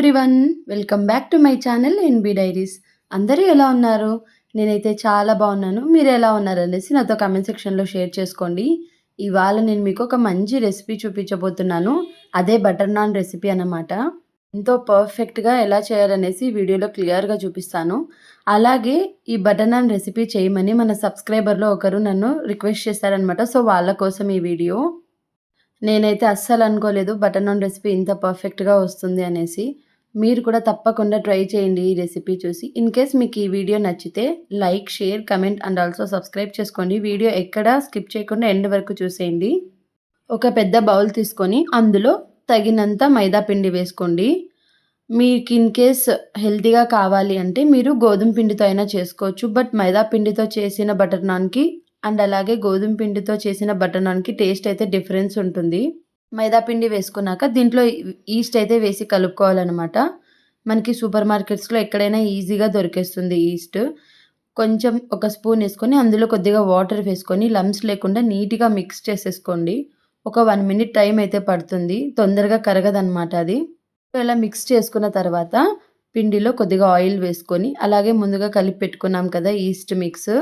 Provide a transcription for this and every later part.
Everyone welcome back to my channel N B diaries అందరూ ఎలా ఉన్నారు? నేనైతే చాలా బాగున్నాను. మీరు ఎలా ఉన్నారు అనేసి నాతో కామెంట్ సెక్షన్లో షేర్ చేసుకోండి. ఇవాళ నేను మీకు ఒక మంచి రెసిపీ చూపించబోతున్నాను. అదే బటర్ నాన్ రెసిపీ అన్నమాట. ఎంతో పర్ఫెక్ట్గా ఎలా చేయాలనేసి వీడియోలో క్లియర్గా చూపిస్తాను. అలాగే ఈ బటర్ నాన్ రెసిపీ చేయమని మన సబ్స్క్రైబర్లో ఒకరు నన్ను రిక్వెస్ట్ చేశారనమాట సో వాళ్ళ కోసం ఈ వీడియో నేనైతే అస్సలు అనుకోలేదు బటర్ నాన్ రెసిపీ ఇంత పర్ఫెక్ట్గా వస్తుంది అనేసి. మీరు కూడా తప్పకుండా ట్రై చేయండి ఈ రెసిపీ చూసి. ఇన్ కేస్ మీకు ఈ వీడియో నచ్చితే like share comment and also subscribe చేసుకోండి. వీడియో ఎక్కడ స్కిప్ చేయకుండా ఎండ్ వరకు చూసేయండి. ఒక పెద్ద బౌల్ తీసుకొని అందులో తగినంత మైదా పిండి వేసుకోండి. మీకు ఇన్ కేస్ హెల్తీగా కావాలి అంటే మీరు గోధుమ పిండితో అయినా చేసుకోవచ్చు. బట్ మైదా పిండితో చేసిన బటర్ నాన్కి అండ్ అలాగే గోధుమ పిండితో చేసిన బటర్ నాన్కి టేస్ట్ అయితే డిఫరెన్స్ ఉంటుంది. మైదా పిండి వేసుకున్నాక దీంట్లో ఈస్ట్ అయితే వేసి కలుపుకోవాలన్నమాట. మనకి సూపర్ మార్కెట్స్లో ఎక్కడైనా ఈజీగా దొరికేస్తుంది ఈస్ట్ కొంచెం ఒక స్పూన్ వేసుకొని అందులో కొద్దిగా వాటర్ వేసుకొని లమ్స్ లేకుండా నీట్గా మిక్స్ చేసేసుకోండి. ఒక వన్ మినిట్ టైం అయితే పడుతుంది. తొందరగా కరగదనమాట అది. ఇలా మిక్స్ చేసుకున్న తర్వాత పిండిలో కొద్దిగా ఆయిల్ వేసుకొని అలాగే ముందుగా కలిపి పెట్టుకున్నాం కదా ఈస్ట్ మిక్స్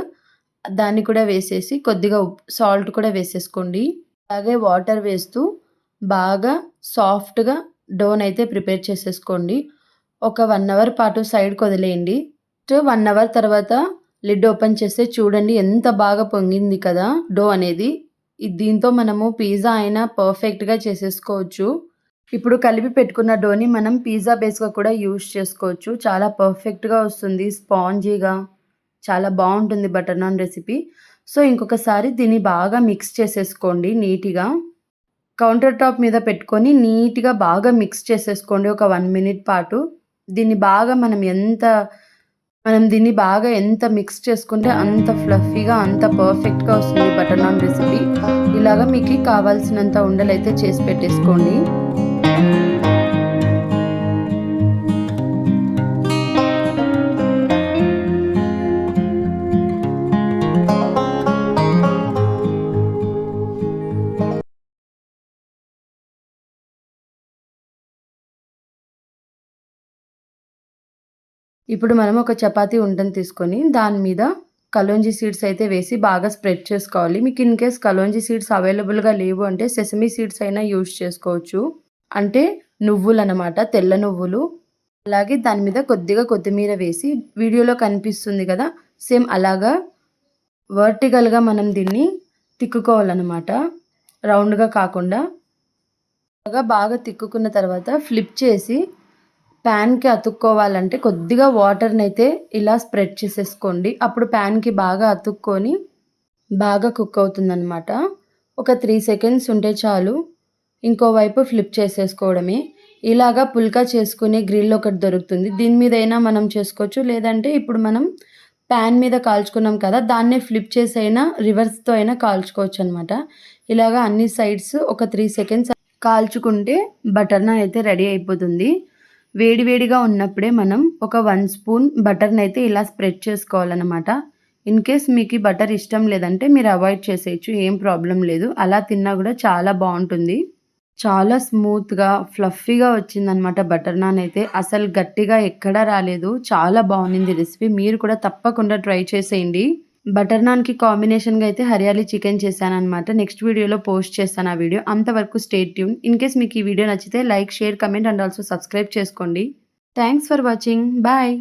దాన్ని కూడా వేసేసి కొద్దిగా సాల్ట్ కూడా వేసేసుకోండి. అలాగే వాటర్ వేస్తూ బాగా సాఫ్ట్గా డోన్ అయితే ప్రిపేర్ చేసేసుకోండి. ఒక వన్ అవర్ పాటు సైడ్కి వదిలేయండి వన్ అవర్ తర్వాత లిడ్ ఓపెన్ చేస్తే చూడండి ఎంత బాగా పొంగింది కదా డో అనేది. దీంతో మనము పిజ్జా అయినా పర్ఫెక్ట్గా చేసేసుకోవచ్చు. ఇప్పుడు కలిపి పెట్టుకున్న డోని మనం పిజ్జా బేస్గా కూడా యూస్ చేసుకోవచ్చు. చాలా పర్ఫెక్ట్గా వస్తుంది స్పాంజీగా. చాలా బాగుంటుంది బటర్ నాన్ రెసిపీ. సో ఇంకొకసారి దీన్ని బాగా మిక్స్ చేసేసుకోండి నీట్గా. కౌంటర్ టాప్ మీద పెట్టుకొని నీట్గా బాగా మిక్స్ చేసేసుకోండి. ఒక వన్ మినిట్ పాటు. దీన్ని బాగా మనం ఎంత మనం దీన్ని బాగా ఎంత మిక్స్ చేసుకుంటే అంత ఫ్లఫీగా అంత పర్ఫెక్ట్గా వస్తుంది బటర్ నాన్ రెసిపీ. ఇలాగా మీకు కావాల్సినంత ఉండలైతే చేసి పెట్టేసుకోండి. ఇప్పుడు మనం ఒక చపాతీ ఉండని తీసుకొని దాని మీద కలోంజీ సీడ్స్ అయితే వేసి బాగా స్ప్రెడ్ చేసుకోవాలి. మీకు ఇన్ కేస్ కలోంజీ సీడ్స్ అవైలబుల్గా లేవు అంటే సెసమీ సీడ్స్ అయినా యూజ్ చేసుకోవచ్చు. అంటే నువ్వులు అనమాట తెల్ల నువ్వులు. అలాగే దాని మీద కొద్దిగా కొత్తిమీర వేసి వీడియోలో కనిపిస్తుంది కదా సేమ్ అలాగా వర్టికల్గా మనం దీన్ని తిక్కుకోవాలన్నమాట. రౌండ్గా కాకుండా బాగా తిక్కుకున్న తర్వాత ఫ్లిప్ చేసి ప్యాన్కి అతుక్కోవాలంటే కొద్దిగా వాటర్ని అయితే ఇలా స్ప్రెడ్ చేసేసుకోండి. అప్పుడు ప్యాన్కి బాగా అతుక్కొని బాగా కుక్ అవుతుందన్నమాట. ఒక త్రీ సెకండ్స్ ఉంటే చాలు. ఇంకోవైపు ఫ్లిప్ చేసేసుకోవడమే. ఇలాగా పుల్కా చేసుకునే గ్రిల్ ఒకటి దొరుకుతుంది. దీని మీద అయినా మనం చేసుకోవచ్చు. లేదంటే ఇప్పుడు మనం ప్యాన్ మీద కాల్చుకున్నాం కదా దాన్నే ఫ్లిప్ చేసి అయినా రివర్స్తో అయినా కాల్చుకోవచ్చు అనమాట ఇలాగా అన్ని సైడ్స్ ఒక త్రీ సెకండ్స్ కాల్చుకుంటే బటర్ నాన్ అయితే రెడీ అయిపోతుంది. వేడివేడిగా ఉన్నప్పుడే మనం ఒక వన్ స్పూన్ బటర్ని అయితే ఇలా స్ప్రెడ్ చేసుకోవాలన్నమాట. ఇన్ కేస్ మీకు బటర్ ఇష్టం లేదంటే మీరు అవాయిడ్ చేసేయచ్చు ఏం ప్రాబ్లం లేదు. అలా తిన్నా కూడా చాలా బాగుంటుంది. చాలా స్మూత్గా ఫ్లఫీగా వచ్చిందనమాట బటర్ నాన్ అయితే. అసలు గట్టిగా ఎక్కడా రాలేదు. చాలా బాగుంది రెసిపీ. మీరు కూడా తప్పకుండా ట్రై చేసేయండి. బటర్ నాన్కి కాంబినేషన్గా అయితే హరియాలీ చికెన్ చేశాననమాట నెక్స్ట్ వీడియోలో పోస్ట్ చేస్తాను ఆ వీడియో. అంతవరకు స్టేట్ ట్యూన్. ఇన్ కేస్ మీకు ఈ వీడియో నచ్చితే like share comment and also subscribe చేసుకోండి. Thanks for watching. బాయ్.